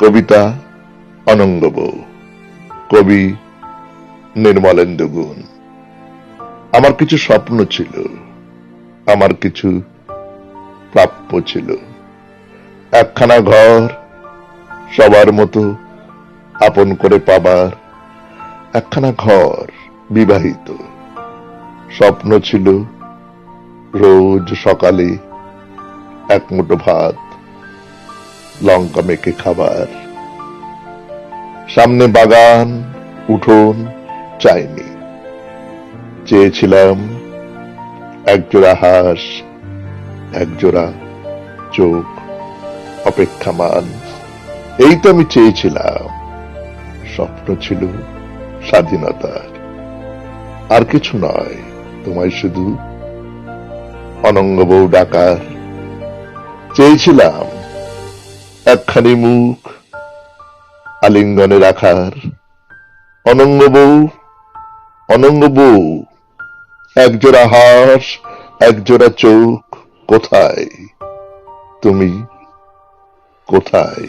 কবিতা অনঙ্গ বউ, কবি নির্মলেন্দু গুণ। আমার কিছু স্বপ্ন ছিল, আমার কিছু প্রাপ্য ছিল। একখানা ঘর সবার মতো আপন করে পাবার, একখানা ঘর বিবাহিত। স্বপ্ন ছিল রোজ সকালে এক মুঠো ভাত লঙ্কা মেখে খাবার। সামনে বাগান, উঠোন, চাইনি। চেয়েছিলাম একজোড়া হাঁস, একজোড়া চোখ অপেক্ষামান। এই তো আমি চেয়েছিলাম। স্বপ্ন ছিল স্বাধীনতার। আর কিছু নয়, তোমায় শুধু অনঙ্গ বউ ডাকার। চেয়েছিলাম একখানি মুখ আলিঙ্গনে রাখার। অনঙ্গ বউ অনঙ্গ বউ, একজোড়া হাঁস, একজোড়া চোখ, কোথায়? তুমি কোথায়?